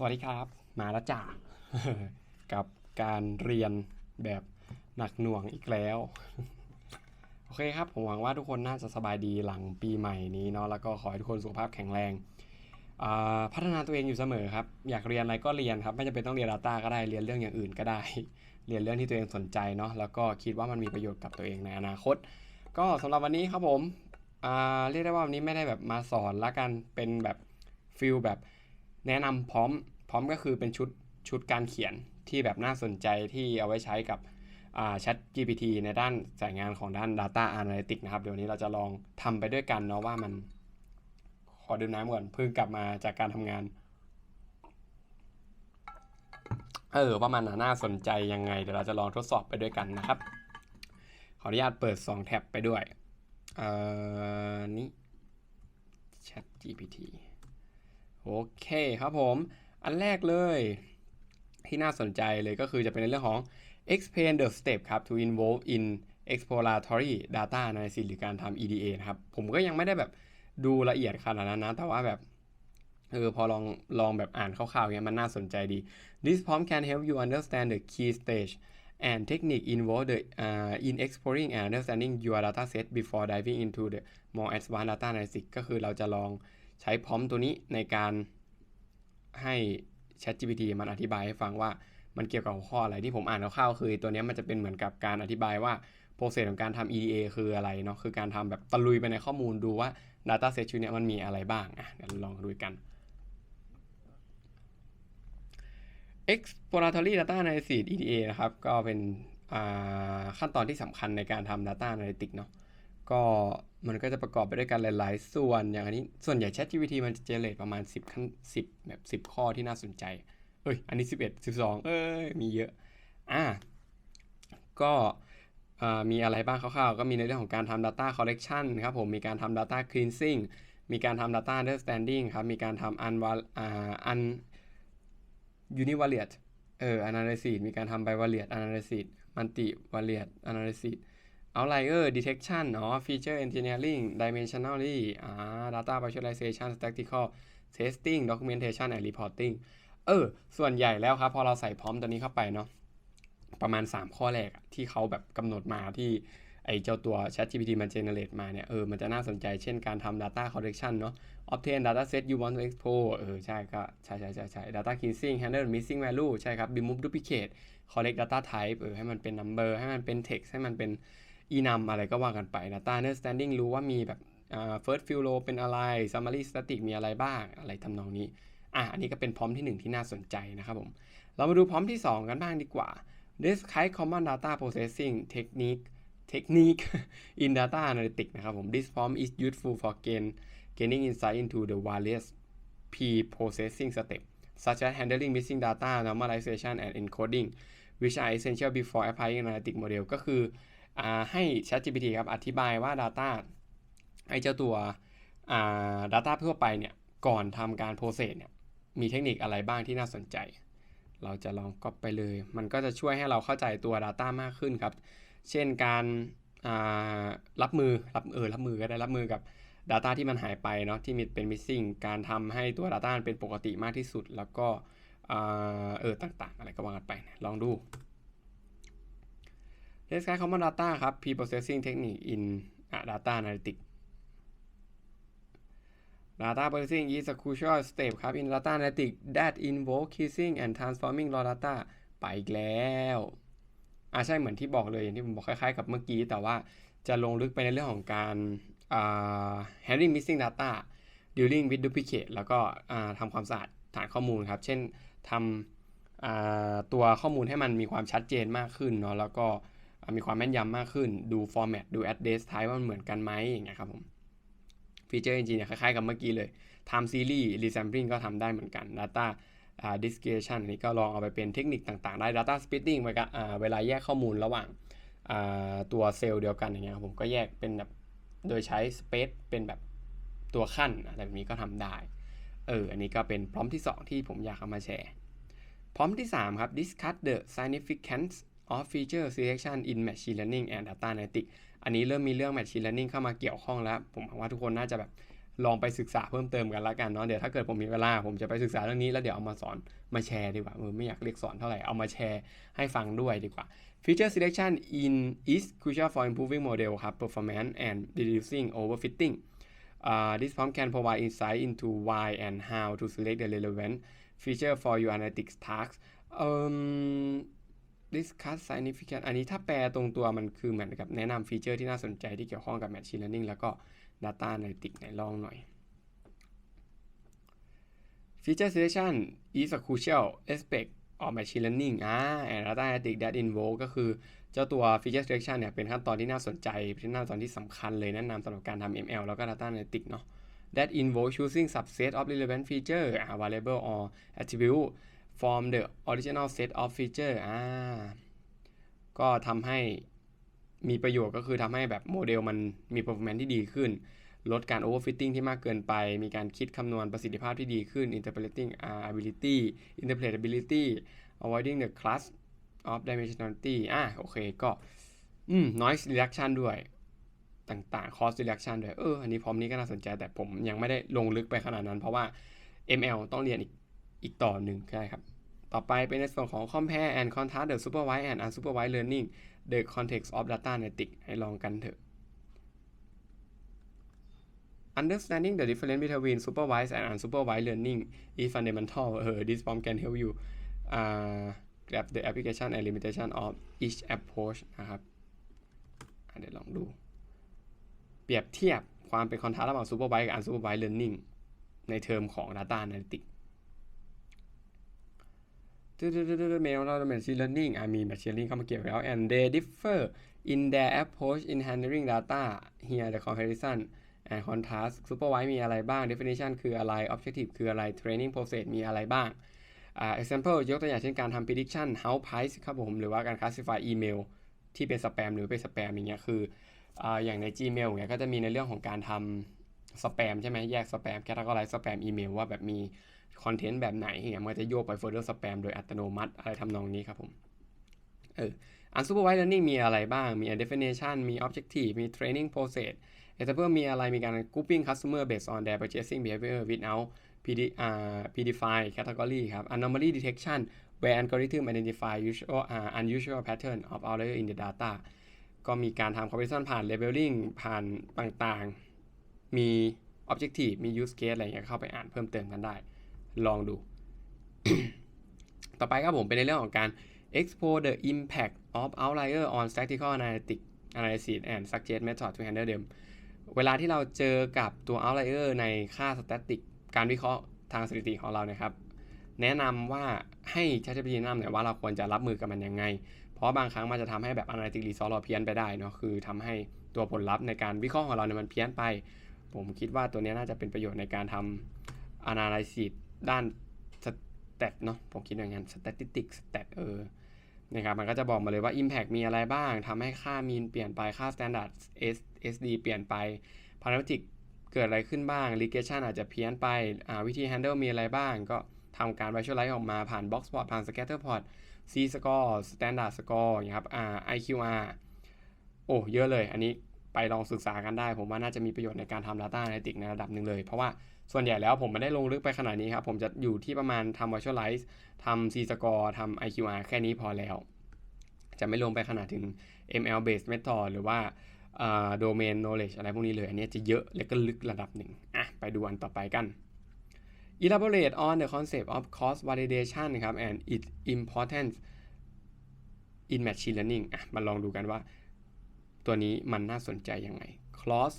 สวัสดีครับ มาแล้วจ้ากับการเรียนแบบหนักหน่วงอีกแล้ว โอเคครับ ผมหวังว่าทุกคนน่าจะสบายดีหลังปีใหม่นี้เนาะแล้วก็ขอให้ทุกคนสุขภาพแข็งแรงพัฒนาตัวเองอยู่เสมอครับ อยากเรียนอะไรก็เรียนครับ ไม่จำเป็นต้องเรียน Data ก็ได้เรียนเรื่องอย่างอื่นก็ได้ เรียนเรื่องที่ตัวเองสนใจเนาะแล้วก็คิดว่ามันมีประโยชน์กับตัวเองในอนาคต ก็สำหรับวันนี้ครับผมเรียกได้ว่าวันนี้ไม่ได้แบบมาสอนละกันเป็นแบบฟิลแบบ แนะนำพร้อมพร้อมก็คือเป็นชุดชุดการเขียนที่แบบน่าสนใจที่เอาไว้ใช้กับอ่า Chat GPT ในด้านสายงานของด้าน Data Analytics นะครับ เดี๋ยวนี้เราจะลองทำไปด้วยกันเนาะว่ามัน ขอดื่มน้ำก่อนเพิ่งกลับมาจากการทำงาน เออว่ามันน่ะน่าสนใจยังไง เดี๋ยวเราจะลองทดสอบไปด้วยกันนะครับ ขออนุญาตเปิด 2 แท็บไปด้วย เอ่อ นี่ Chat GPT โอเคครับผม อันแรกเลยที่น่าสนใจเลยก็คือจะเป็นในเรื่องของ explain the step ครับ to involve in exploratory data analysis หรือการทำ EDA นะครับ ผมก็ยังไม่ได้แบบดูละเอียดขนาดนั้นนะ แต่ว่าแบบเออพอลองลองแบบอ่านคร่าวๆเนี้ยมันน่าสนใจดี This prompt can help you understand the key stage and technique involved the, uh, in exploring and understanding your data set before diving into the more advanced data analysis ก็คือเราจะลอง ใช้พร้อมตัวนี้ในการให้ ChatGPT มันอธิบายให้ฟังว่ามันเกี่ยวกับหัวข้ออะไรที่ผมอ่านคร่าวๆคือตัวนี้มันจะเป็นเหมือนกับการอธิบายว่าโปรเซสของการทำ EDA คืออะไรเนาะคือการทำแบบตะลุยไปในข้อมูลดูว่า Data Set ชุดเนี้ยมันมีอะไรบ้างอะเดี๋ยวลองดูกัน exploratory data analysis EDA นะครับ ก็เป็นขั้นตอนที่สำคัญในการทำ data analytics เนาะ ก็มันก็จะประกอบไปด้วยกันหลาย ๆ ส่วนอย่างอันนี้ส่วนใหญ่ ChatGPT มันจะเจเนเรตประมาณ 10ขั้น10 แบบ 10 ข้อที่น่าสนใจ เอ้ย อันนี้ 11 12 เอ้ย มีเยอะ อ่าก็มีอะไรบ้างคร่าวๆ ก็มีในเรื่องของการทำ data collection ครับผม มีการทำ data cleansing มีการทำ data understanding ครับ มีการทำ un อ่า un univariate เออ analysis มีการทำ bivariate analysis multivariate analysis outlier detection เนาะ feature engineering dimensionally อ่า data visualization statistical testing documentation and reporting เออ ส่วนใหญ่แล้วครับ พอเราใส่พร้อมตัวนี้เข้าไปเนาะประมาณ 3 ข้อแรกอะที่เขาแบบกำหนดมาที่ไอเจ้าตัว ChatGPT มัน generate มาเนี่ย เออ มันจะน่าสนใจเช่นการทำ data collection เนาะ obtain data set you want to export เออ ใช่ก็ ใช่ใช่ใช่ใช่ data cleansing handle missing value ใช่ครับ remove duplicate collect data type เออ ให้มันเป็น number ให้มันเป็น text ให้มันเป็น enum อะไรก็ว่ากันไป data understanding รู้ว่ามีแบบอ่า first few row เป็นอะไร summary static มีอะไรบ้างอะไรทำนองนี้อะอันนี้ก็เป็นพร้อมที่ 1 ที่น่าสนใจนะครับผม เรามาดูพร้อมที่ 2 กันบ้างดีกว่า Describe common data processing technique technique in data analytics นะครับผม This form is useful for gain gaining insight into the various P processing step such as handling missing data normalization and encoding which are essential before applying analytic model ก็คือ ให้ ChatGPT ครับอธิบายว่า Data ไอ้เจ้าตัวอ่า Data ทั่วไปเนี่ยก่อนทำการ process เนี่ยมีเทคนิคอะไรบ้างที่น่าสนใจ เราจะลองก๊อปไปเลย มันก็จะช่วยให้เราเข้าใจตัว Data มากขึ้นครับ เช่นการรับมือรับเออรับมือก็ได้รับมือกับ Data ที่มันหายไปเนาะที่มีเป็น missing การทำให้ตัว Data มันเป็นปกติมากที่สุด แล้วก็เออต่างๆ อะไรก็ว่ากันไป ลองดู Describe common data ครับ pre-processing technique in data analytics Data processing is a crucial step ครับ in data analytics that involve cleansing and transforming raw data ไปอีกแล้วอ่าใช่เหมือนที่บอกเลยอย่างที่ผมบอกคล้ายๆกับเมื่อกี้ แต่ว่าจะลงลึกไปในเรื่องของการอ่า handling missing data dealing with duplicate แล้วก็ทำความสะอาดฐานข้อมูลครับ เช่นทำตัวข้อมูลให้มันมีความชัดเจนมากขึ้นเนาะแล้วก็ มีความแม่นยำมากขึ้น ดู format ดู address type ว่ามันเหมือนกันไหมอย่างเงี้ยครับผมฟีเจอร์จริงๆเนี่ยคล้ายๆกับเมื่อกี้เลย time series resampling ก็ทำได้เหมือนกัน data uh, discretion อันนี้ก็ลองเอาไปเป็นเทคนิคต่างๆ ได้ data splitting เวลาอ่าเวลาแยกข้อมูลระหว่างอ่าตัวเซลล์เดียวกันอย่างเงี้ยครับผมก็แยกเป็นแบบโดยใช้ space เป็นแบบตัวขั้นอะไรแบบนี้ก็ทำได้ เออ อันนี้ก็เป็นพร้อมที่ 2 ที่ผมอยากเอามาแชร์ พร้อมที่ 3 ครับ discuss the significance of feature selection in machine learning and data analytics อันนี้เริ่มมีเรื่อง machine learning เข้ามาเกี่ยวข้องแล้ว ผมหวังว่าทุกคนน่าจะแบบลองไปศึกษาเพิ่มเติมกันละกันเนาะเดี๋ยวถ้าเกิดผมมีเวลา ผมจะไปศึกษาเรื่องนี้แล้วเดี๋ยวเอามาสอนมาแชร์ดีกว่าเออไม่อยากเรียกสอนเท่าไหร่ เอามาแชร์ให้ฟังด้วยดีกว่า Feature selection in is crucial for improving model ครับ performance and reducing overfitting uh, this form can provide insight into why and how to select the relevant feature for your analytics tasks um, discuss significant อันนี้ถ้าแปลตรงตัวมันคือเหมือนกับแนะนำฟีเจอร์ที่น่าสนใจที่เกี่ยวข้องกับ machine learning แล้วก็ data analytics ในลองหน่อย feature selection is a crucial aspect of machine learning อ่า and data analytics that involve ก็คือเจ้าตัว feature selection เนี่ยเป็นขั้นตอนที่น่าสนใจเป็นขั้นตอนที่สำคัญเลยแนะนำสำหรับการทำ ML แล้วก็ data analytics เนาะ that involve choosing subset of relevant feature variable or attribute from the original set of feature อ่า ก็ทำให้มีประโยชน์ก็คือทำให้แบบโมเดลมันมี performance ที่ดีขึ้น ลดการ overfitting ที่มากเกินไป มีการคิดคำนวณประสิทธิภาพที่ดีขึ้น interpreting ability interpretability avoiding the class of dimensionality อะโอเคก็อืม noise reduction ด้วยต่างๆ cost reduction ด้วย เออ อันนี้พร้อมนี้ก็น่าสนใจแต่ผมยังไม่ได้ลงลึกไปขนาดนั้น เพราะว่า ML ต้องเรียนอีก อีกต่อหนึ่งใช่ครับ ต่อไปเป็นในส่วนของ compare and contrast the supervised and unsupervised learning the context of data analytics ให้ลองกันเถอะ understanding the difference between supervised and unsupervised learning is fundamental เออ this form can help you uh, grab the application and limitation of each approach นะครับเดี๋ยวลองดู เปรียบเทียบความเป็นคอนทราสต์ระหว่าง supervised กับ unsupervised learning ในเทอมของ data analytics เมลเรา machine learning อะมี machine learning เข้ามาเกี่ยวแล้ว and they differ in their approach in handling data here the comparison and contrast supervise มีอะไรบ้าง definition คืออะไร objective คืออะไร training process มีอะไรบ้างอ่า example ยกตัวอย่างเช่นการทำ prediction house price ครับผม หรือว่าการ classify email ที่เป็น spam หรือเป็น spam อย่างเงี้ยคืออ่าอย่างใน Gmail เนี่ยก็จะมีในเรื่องของการทำ spam ใช่ไหมแยก spam categorize spam email ว่าแบบมี คอนเทนต์แบบไหนอย่างมันจะโยกไป further spam โดยอัตโนมัติอะไรทำนองนี้ครับผมเออ unsupervised learning มีอะไรบ้าง มี definition มี objective มี training process example มีอะไรมีการ grouping customer based on their purchasing behavior without PD, uh, predefine category ครับ anomaly detection where algorithm identify usual uh, unusual pattern of outlier in the data ก็มีการทำ comparison ผ่าน labeling ผ่านต่างๆ มี objective มี use case อะไรเงี้ยเข้าไปอ่านเพิ่มเติมกันได้ ลองดู ต่อไปครับผมเป็นในเรื่องของการ explore the impact of outlier on statistical analytic analysis and suggest method to handle them เวลาที่เราเจอกับตัว outlier ในค่า static การวิเคราะห์ทางสถิติของเรานะครับ แนะนำว่าให้ ChatGPT แนะนำหน่อยว่าเราควรจะรับมือกับมันยังไง เพราะบางครั้งมันจะทำให้แบบ analytic result เราเพี้ยนไปได้เนาะคือทำให้ตัวผลลัพธ์ในการวิเคราะห์ของเราเนี่ยมันเพี้ยนไป ผมคิดว่าตัวนี้น่าจะเป็นประโยชน์ในการทำ analysis ด้าน stat เนาะผมคิดอย่างนั้น statistics stat เออนะครับมันก็จะบอกมาเลยว่า impact มีอะไรบ้างทำให้ค่า mean เปลี่ยนไปค่า standard S SD เปลี่ยนไป parametric เกิดอะไรขึ้นบ้าง regression อาจจะเพี้ยนไปวิธี handle มีอะไรบ้าง ก็ทำการ visualize ออกมาผ่าน box plot ผ่าน scatter plot C score standard score อย่างครับ IQR โอ้เยอะเลย อันนี้ไปลองศึกษากันได้ ผมว่าน่าจะมีประโยชน์ในการทำ data analytics ในระดับหนึ่งเลย เพราะว่า ส่วนใหญ่แล้วผมไม่ได้ลงลึกไปขนาดนี้ครับ ผมจะอยู่ที่ประมาณทำ visualize ทำ C score ทำ IQR แค่นี้พอแล้ว จะไม่ลงไปขนาดถึง ML based method หรือว่า domain knowledge อะไรพวกนี้เลย อันนี้จะเยอะและก็ลึกระดับหนึ่งอะไปดูอันต่อไปกัน elaborate on the concept of cross validation ครับ and its importance in machine learning อะมาลองดูกันว่า ตัวนี้มันน่าสนใจยังไง cross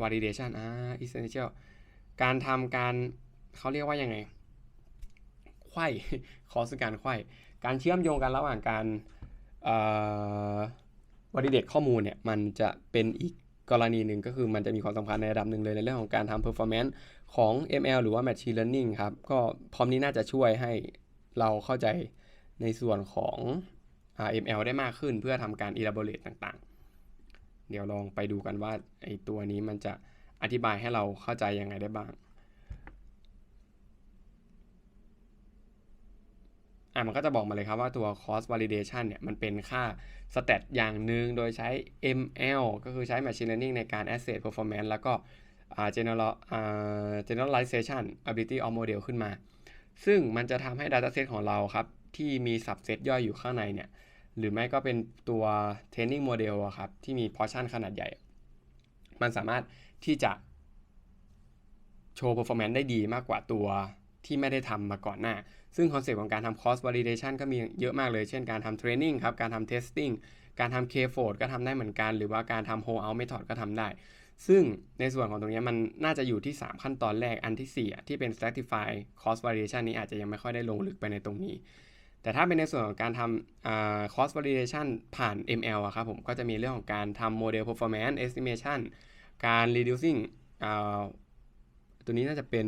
validation อ่า essential การทำการเขาเรียกว่ายังไงไข้คือการไข้การเชื่อมโยงกันระหว่างการวอลิเดตข้อมูลเนี่ยมันจะเป็นอีกกรณีหนึ่งก็คือมันจะมีความสำคัญในระดับหนึ่งเลยในเรื่องของการทำ performance ของ ML หรือว่า Machine Learning ครับ ก็พร้อมนี้น่าจะช่วยให้เราเข้าใจในส่วนของ ML ได้มากขึ้นเพื่อทำการ elaborate ต่างๆ เดี๋ยวลองไปดูกันว่าไอตัวนี้มันจะ อธิบายให้เราเข้าใจยังไงได้บ้างอะมันก็จะบอกมาเลยครับว่าตัว cross validation เนี่ยมันเป็นค่า stat อย่างหนึ่งโดยใช้ ML ก็คือใช้ machine learning ในการ assess performance แล้วก็ general generalization ability of model ขึ้นมา ซึ่งมันจะทำให้ dataset ของเราครับ ที่มี subset ย่อยอยู่ข้างในเนี่ย หรือไม่ก็เป็นตัว training model อะครับ ที่มี portion ขนาดใหญ่ มันสามารถที่จะโชว์ performance ได้ดีมากกว่าตัวที่ไม่ได้ทำมาก่อนหน้า ซึ่งคอนเซปต์ของการทำ cross validation ก็มีเยอะมากเลย เช่นการทำ training ครับ การทำ testing การทำ K-fold ก็ทำได้เหมือนกัน หรือว่าการทำ hold out method ก็ทำได้ ซึ่งในส่วนของตรงนี้มันน่าจะอยู่ที่ 3 ขั้นตอนแรก อันที่ 4 ที่เป็น stratify cross validation นี้อาจจะยังไม่ค่อยได้ลงลึกไปในตรงนี้ แต่ถ้าเป็นในส่วนของการทำ cross validation ผ่าน ML อะครับผมก็จะมีเรื่องของการทำ model performance estimation การ reducing ตัวนี้น่าจะเป็น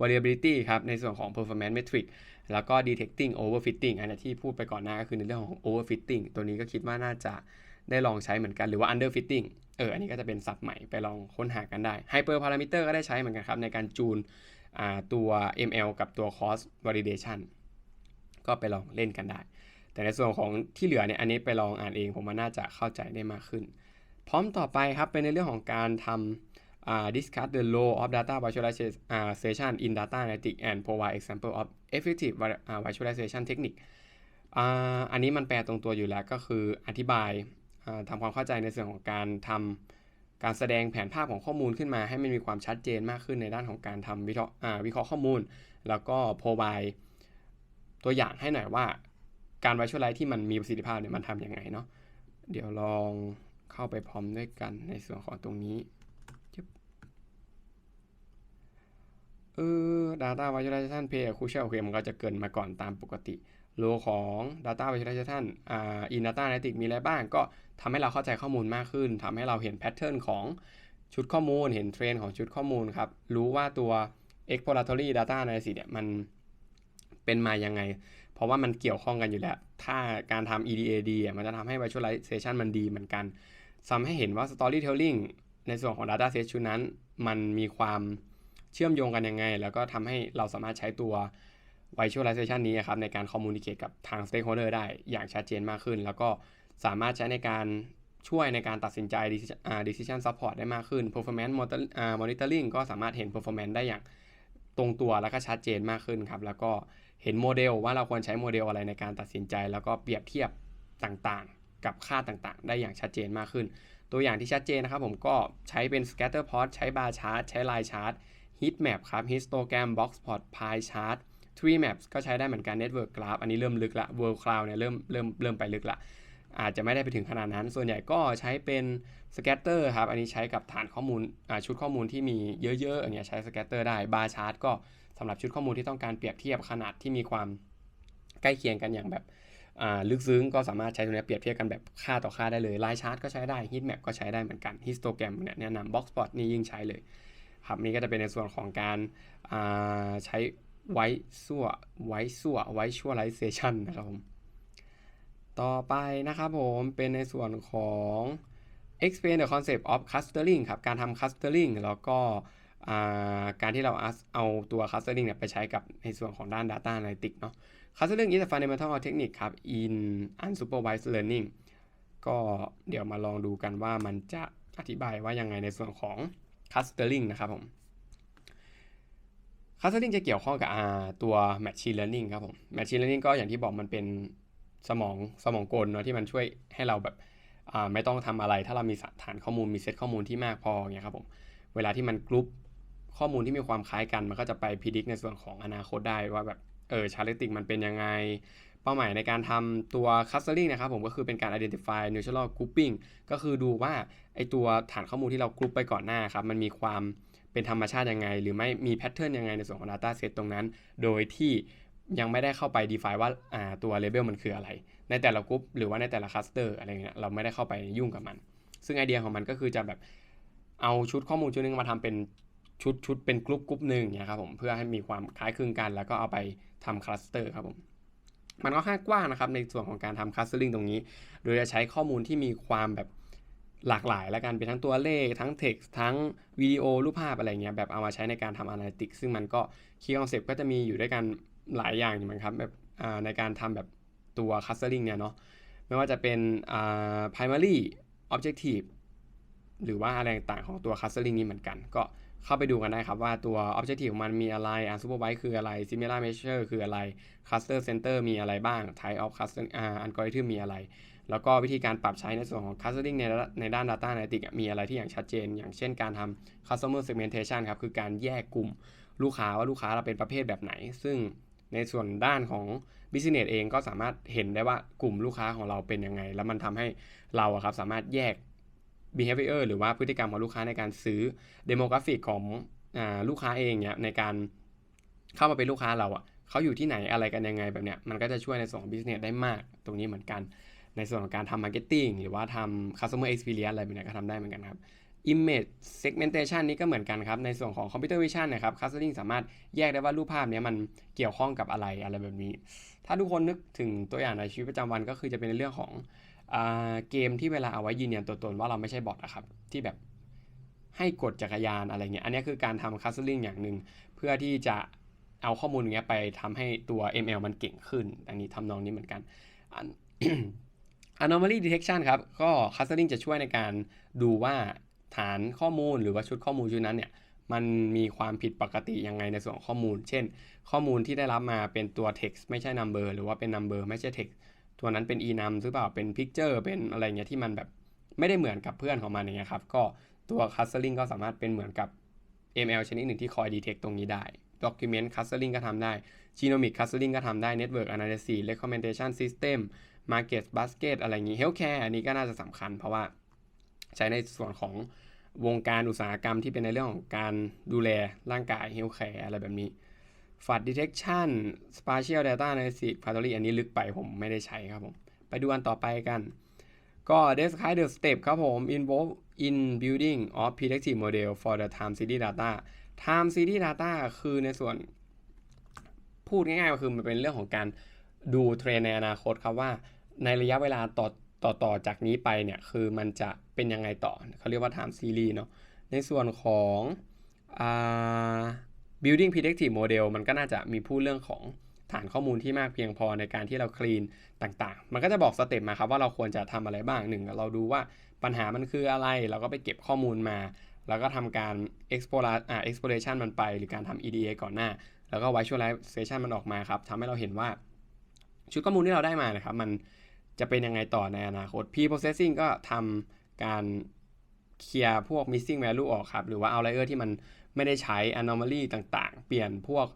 variability ครับในส่วนของ performance metric แล้วก็ detecting overfitting อันที่พูดไปก่อนหน้าก็คือในเรื่องของ overfitting ตัวนี้ก็คิดว่าน่าจะได้ลองใช้เหมือนกันหรือว่า underfitting เอออันนี้ก็จะเป็นศัพท์ใหม่ไปลองค้นหากันได้ hyper parameter ก็ได้ใช้เหมือนกันครับในการจูนตัว ML กับตัว cross validation ก็ไปลองเล่นกันได้ แต่ในส่วนของที่เหลือเนี่ยอันนี้ไปลองอ่านเองผมว่าน่าจะเข้าใจได้มากขึ้น พร้อมต่อไปครับเป็นในเรื่องของการทำ uh, discuss the role of data visualization in data analytics and provide example of effective visualization technique อันนี้มันแปลตรงตัวอยู่แล้วก็คืออธิบายทำความเข้าใจในส่วนของการทำการแสดงแผนภาพของข้อมูลขึ้นมา ให้มันมีความชัดเจนมากขึ้นในด้านของการทำวิเคราะห์วิเคราะห์ข้อมูล แล้วก็ provide ตัวอย่างให้หน่อยว่าการ visualize ที่มันมีประสิทธิภาพเนี่ยมันทำยังไงเนาะเดี๋ยวลองเข้าไปพร้อมด้วยกันในส่วนของตรงนี้เออ data visualization play crucial โอเคมันก็จะเกินมาก่อนตามปกติโลของ data visualization อ่า in data analytics มีอะไรบ้าง ก็ทำให้เราเข้าใจข้อมูลมากขึ้นทำให้เราเห็นแพทเทิร์นของชุดข้อมูล เห็นเทรนของชุดข้อมูลครับ รู้ว่าตัว exploratory data analysis เนี่ยมัน เป็นมายังไง เพราะว่ามันเกี่ยวข้องกันอยู่แล้ว ถ้าการทำ EDA ดีมันจะทำให้ visualization มันดีเหมือนกันทำให้เห็นว่า storytelling ในส่วนของ data set ชุดนั้น มันมีความเชื่อมโยงกันยังไง แล้วก็ทำให้เราสามารถใช้ตัว visualization นี้ครับในการ communicate กับทาง stakeholder ได้อย่างชัดเจนมากขึ้น แล้วก็สามารถใช้ในการช่วยในการตัดสินใจ decision support ได้มากขึ้น performance monitoring ก็สามารถเห็น performance ได้อย่างตรงตัวแล้วก็ชัดเจนมากขึ้นครับ แล้วก็ เห็นโมเดลว่าเราควรใช้โมเดลอะไรในการตัดสินใจ แล้วก็เปรียบเทียบต่างๆ กับค่าต่างๆ ได้อย่างชัดเจนมากขึ้น ตัวอย่างที่ชัดเจนนะครับผมก็ใช้เป็น scatter plot ใช้ bar chart ใช้ line chart heat map ครับ histogram box plot pie chart tree maps ก็ใช้ได้เหมือนกัน network graph อันนี้เริ่มลึกละ world cloud เนี่ยเริ่มเริ่มเริ่มไปลึกละอาจจะไม่ได้ไปถึงขนาดนั้น ส่วนใหญ่ก็ใช้เป็น scatter ครับ อันนี้ใช้กับฐานข้อมูลชุดข้อมูลที่มีเยอะๆอันนี้ใช้ scatter ได้ bar chart ก็ สำหรับชุดข้อมูลที่ต้องการเปรียบเทียบขนาดที่มีความใกล้เคียงกันอย่างแบบลึกซึ้งก็สามารถใช้ตรงนี้เปรียบเทียบกันแบบค่าต่อค่าได้เลย line chart ก็ใช้ได้ heat map ก็ใช้ได้เหมือนกัน histogram เนี่ยแนะนำ box plot นี่ยิ่งใช้เลยครับนี่ก็จะเป็นในส่วนของการใช้ไว้สั่วไว้สั่วไว้ชัวไลเซชันนะครับผมต่อไปนะครับผมเป็นในส่วนของ explain the concept of clustering ครับ การทำ clustering แล้วก็ การที่เราเอาตัว clustering เนี่ยไปใช้กับในส่วนของด้าน data analytics เนาะ clustering is a fundamental technique ครับ in unsupervised learning ก็เดี๋ยวมาลองดูกันว่ามันจะอธิบายว่ายังไงในส่วนของ clustering นะครับผม clustering จะเกี่ยวข้องกับตัว machine learning ครับผม machine learning ก็อย่างที่บอกมันเป็นสมองสมองกลเนาะที่มันช่วยให้เราแบบไม่ต้องทำอะไร ถ้าเรามีฐานข้อมูลมีเซตข้อมูลที่มากพออย่างเงี้ยครับผมเวลาที่มันกรุ๊ป ข้อมูลที่มีความคล้ายกัน มันก็จะไปพิจิตรในส่วนของอนาคตได้ว่าแบบเออชาร์เลติกมันเป็นยังไง เป้าหมายในการทำตัว clustering นะครับผมก็คือเป็นการ identify natural grouping ก็คือดูว่าไอตัวฐานข้อมูลที่เรากรุ๊ปไปก่อนหน้าครับ มันมีความเป็นธรรมชาติยังไง หรือไม่มีแพทเทิร์นยังไงในส่วนของ Data Set ตรงนั้น โดยที่ยังไม่ได้เข้าไป define ว่าตัว label มันคืออะไร ในแต่ละกรุ๊ปหรือว่าในแต่ละคัสเตอร์อะไรเงี้ยเราไม่ได้เข้าไปยุ่งกับมัน ซึ่งไอเดียของมันก็คือจะแบบเอาชุดข้อมูลชุดนึงมาทำเป็น ชุดชุดเป็นกรุ๊ปกรุ๊ปหนึ่งเนี่ยครับผมเพื่อให้มีความคล้ายคลึงกัน แล้วก็เอาไปทำคลัสเตอร์ครับผมมันก็ค่อนกว้างนะครับในส่วนของการทำคลัสเตอร์ลิงตรงนี้ โดยจะใช้ข้อมูลที่มีความแบบหลากหลายแล้วกันเป็นทั้งตัวเลข ทั้งเท็กซ์ทั้งวิดีโอรูปภาพอะไรเงี้ยแบบเอามาใช้ในการทำ Analytics ซึ่งมันก็คีย์คอนเซปต์ก็จะมีอยู่ด้วยกันหลายอย่างเหมือนครับแบบในการทำแบบตัว clustering เนี่ยเนาะไม่ว่าจะเป็น primary objective หรือว่าอะไรต่างของตัว clustering นี้เหมือนกัน ก็ เข้าไปดูกันได้ครับว่าตัว objective มันมีอะไร unsupervised คืออะไร similar measure คืออะไร cluster center มีอะไรบ้าง type of cluster อ่า algorithm มีอะไร แล้วก็วิธีการปรับใช้ในส่วนของ clustering ในในด้าน data analytics มีอะไรที่อย่างชัดเจน อย่างเช่นการทำ customer segmentation ครับ คือการแยกกลุ่มลูกค้าว่าลูกค้าเราเป็นประเภทแบบไหน ซึ่งในส่วนด้านของ business เองก็สามารถเห็นได้ว่ากลุ่มลูกค้าของเราเป็นยังไง แล้วมันทำให้เราครับสามารถแยก behavior หรือว่าพฤติกรรมของลูกค้าในการซื้อ demographic ของอลูกค้าเองเนี่ยในการเข้ามาเป็นลูกค้าเราอะเขาอยู่ที่ไหนอะไรกันยังไงแบบเนี้ยมันก็จะช่วยในส่วนของ business ได้มากตรงนี้เหมือนกัน ในส่วนของการทำ marketing หรือว่าทำ customer experience อะไรแบบนี้ก็ทำได้เหมือนกันครับ image segmentation นี้ก็เหมือนกันครับ ในส่วนของ computer vision นะครับ clustering สามารถแยกได้ว่ารูปภาพนี้มันเกี่ยวข้องกับอะไรอะไรแบบนี้ ถ้าทุกคนนึกถึงตัวอย่างในชีวิตประจำวันก็คือจะเป็นในเรื่องของ เกมที่เวลาเอาไว้ยืนยันตัวตนว่าเราไม่ใช่บอทนะครับ ที่แบบให้กดจักรยานอะไรเงี้ย อันนี้คือการทำ clustering อย่างหนึ่งเพื่อที่จะเอาข้อมูลอย่างเงี้ยไปทำให้ตัว ML มันเก่งขึ้น อันนี้ทำนองนี้เหมือนกัน anomaly detection ครับ ก็ clustering จะช่วยในการดูว่าฐานข้อมูลหรือว่าชุดข้อมูลชุดนั้นเนี่ย มันมีความผิดปกติยังไงในส่วนของข้อมูล เช่น ข้อมูลที่ได้รับมาเป็นตัว text ไม่ใช่ number หรือว่าเป็น number ไม่ใช่ text ตัวนั้นเป็น enum หรือเปล่าเป็น picture เป็นอะไรเงี้ยที่มันแบบไม่ได้เหมือนกับเพื่อนของมันอย่างเงี้ยครับ ก็ตัว clustering ก็สามารถเป็นเหมือนกับ ML ชนิดหนึ่งที่คอย detect ตรงนี้ได้ document clustering ก็ทำได้ genomic clustering ก็ทำได้ network analysis recommendation system market basket อะไรอย่างนี้ healthcare อันนี้ก็น่าจะสำคัญ เพราะว่าใช้ในส่วนของวงการอุตสาหกรรมที่เป็นในเรื่องของการดูแลร่างกาย healthcare อะไรแบบนี้ flood detection spatial data analysis factory อันนี้ลึกไปผมไม่ได้ใช้ครับผม ไปดูอันต่อไปกัน ก็ describe the step ครับผม involve in building of predictive model for the time series data time series data คือในส่วน พูดง่ายๆก็คือมันเป็นเรื่องของการดูเทรนในอนาคตครับว่าในระยะเวลาต่อต่อต่อจากนี้ไปเนี่ย คือมันจะเป็นยังไงต่อเขาเรียกว่า time series เนาะในส่วนของอ่า building predictive model มันก็น่าจะมีพูดเรื่องของฐานข้อมูลที่มากเพียงพอในการที่เราคลีนต่างๆ มันก็จะบอกสเต็ปมาครับว่าเราควรจะทำอะไรบ้างหนึ่งเราดูว่าปัญหามันคืออะไร เราก็ไปเก็บข้อมูลมา แล้วก็ทำการ exploration มันไป หรือการทำ EDA ก่อนหน้า แล้วก็ visualization มันออกมาครับทำให้เราเห็นว่า ชุดข้อมูลที่เราได้มานะครับ มันจะเป็นยังไงต่อในอนาคต P processing ก็ทำการ เคลียร์พวก missing value ออกครับ หรือว่า outlier ที่มันไม่ได้ใช้ anomaly ต่างๆ เปลี่ยนพวก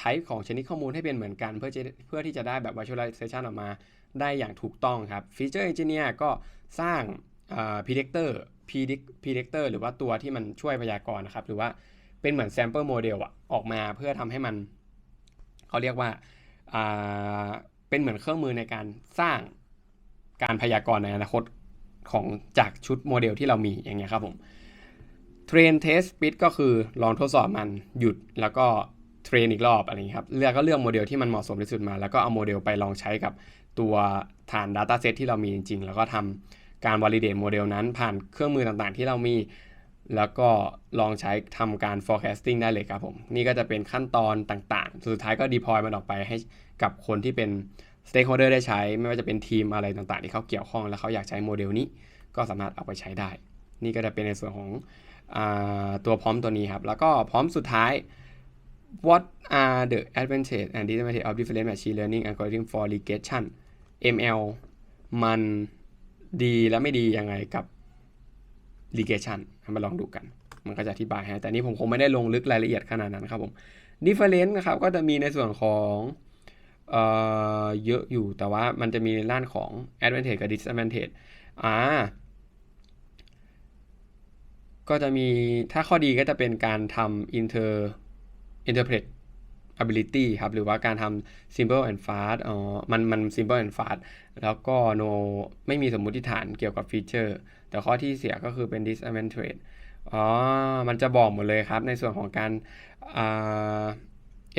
type ของชนิดข้อมูลให้เป็นเหมือนกัน เพื่อเพื่อที่จะได้แบบ visualization ออกมาได้อย่างถูกต้องครับ feature engineer ก็สร้าง predictor predictor หรือว่าตัวที่มันช่วยพยากรณ์นะครับ หรือว่าเป็นเหมือน sample model อะออกมาเพื่อทำให้มัน เขาเรียกว่าเป็นเหมือนเครื่องมือในการสร้างการพยากรณ์ในอนาคต ของจากชุดโมเดลที่เรามีอย่างเงี้ยครับผมเทรนเทสปิดก็คือลองทดสอบมันหยุดแล้วก็เทรนอีกรอบอะไรนี้ครับเลือกก็เลือกโมเดลที่มันเหมาะสมที่สุดมา แล้วก็เอาโมเดลไปลองใช้กับตัวฐาน Dataset ที่เรามีจริง ๆ แล้วก็ทำการ validate โมเดลนั้นผ่านเครื่องมือต่างๆ ที่เรามี แล้วก็ลองใช้ทำการ forecasting ได้เลยครับผม นี่ก็จะเป็นขั้นตอนต่างๆ สุดท้ายก็ deploy มันออกไปให้กับคนที่เป็น stakeholder ได้ใช้ ไม่ว่าจะเป็นทีมอะไรต่างๆ ที่เขาเกี่ยวข้อง แล้วเขาอยากใช้โมเดลนี้ ก็สามารถเอาไปใช้ได้ นี่ก็จะเป็นในส่วนของตัวพร้อมตัวนี้ครับ แล้วก็พร้อมสุดท้าย what are the advantage and disadvantage of different machine learning algorithm for regression ML มันดีและไม่ดียังไงกับ regression มาลองดูกัน มันก็จะอธิบายให้ แต่นี้ผมคงไม่ได้ลงลึกรายละเอียดขนาดนั้นครับผม difference นะครับ ก็จะมีในส่วนของ เอ่อเยอะอยู่แต่ว่ามันจะมีในด้านของ advantage กับ disadvantage อ่าก็จะมีถ้าข้อดีก็จะเป็นการทำ inter interpret ability ครับ หรือว่าการทำ simple and fast อ๋อมันมัน simple and fast แล้วก็ no ไม่มีสมมุติฐานเกี่ยวกับฟีเจอร์ แต่ข้อที่เสียก็คือเป็น disadvantage อ๋อ มันจะบอกหมดเลยครับ ในส่วนของการ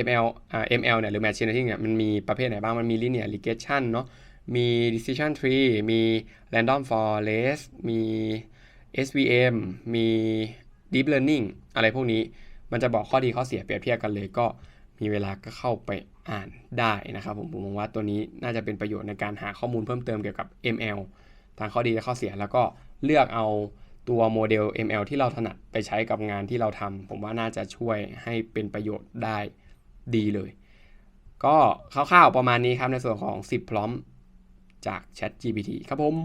ML ML เนี่ยหรือ Machine Learning เนี่ยมันมีประเภทไหนบ้าง มันมี Linear Regression เนาะมี Decision Tree มี Random Forest มี SVM มี Deep Learning อะไรพวกนี้ มันจะบอกข้อดีข้อเสียเปรียบเทียบกันเลยก็มีเวลาก็เข้าไปอ่านได้นะครับผมผมมองว่าตัวนี้น่าจะเป็นประโยชน์ในการหาข้อมูลเพิ่มเติมเกี่ยวกับ ML ทางข้อดีและข้อเสียแล้วก็เลือกเอาตัวโมเดล ML ที่เราถนัดไปใช้กับงานที่เราทำผมว่าน่าจะช่วยให้เป็นประโยชน์ได้ ดีเลย ก็คร่าวๆประมาณนี้ครับในส่วนของ 10 พร้อมจาก Chat GPT ครับผม